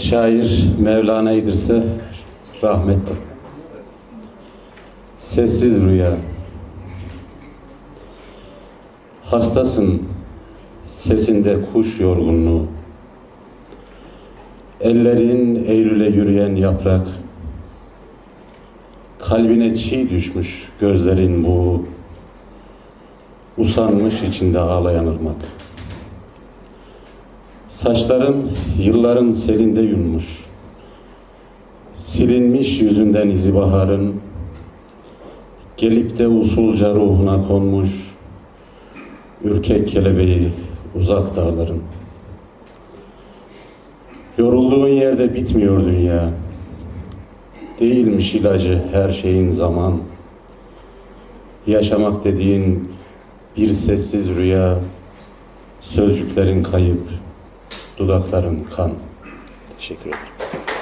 Şair Mevlana İdris'e rahmetli. Sessiz rüya. Hastasın sesinde kuş yorgunluğu. Ellerin Eylül'e yürüyen yaprak. Kalbine çiğ düşmüş gözlerin bu. Usanmış içinde ağlayan ırmak. Saçların yılların selinde yunmuş. Silinmiş yüzünden izi baharın. Gelip de usulca ruhuna konmuş. Ürkek kelebeği uzak dağların. Yorulduğun yerde bitmiyor dünya. Değilmiş ilacı her şeyin zaman. Yaşamak dediğin bir sessiz rüya, sözcüklerin kayıp, dudakların kan. Teşekkür ederim.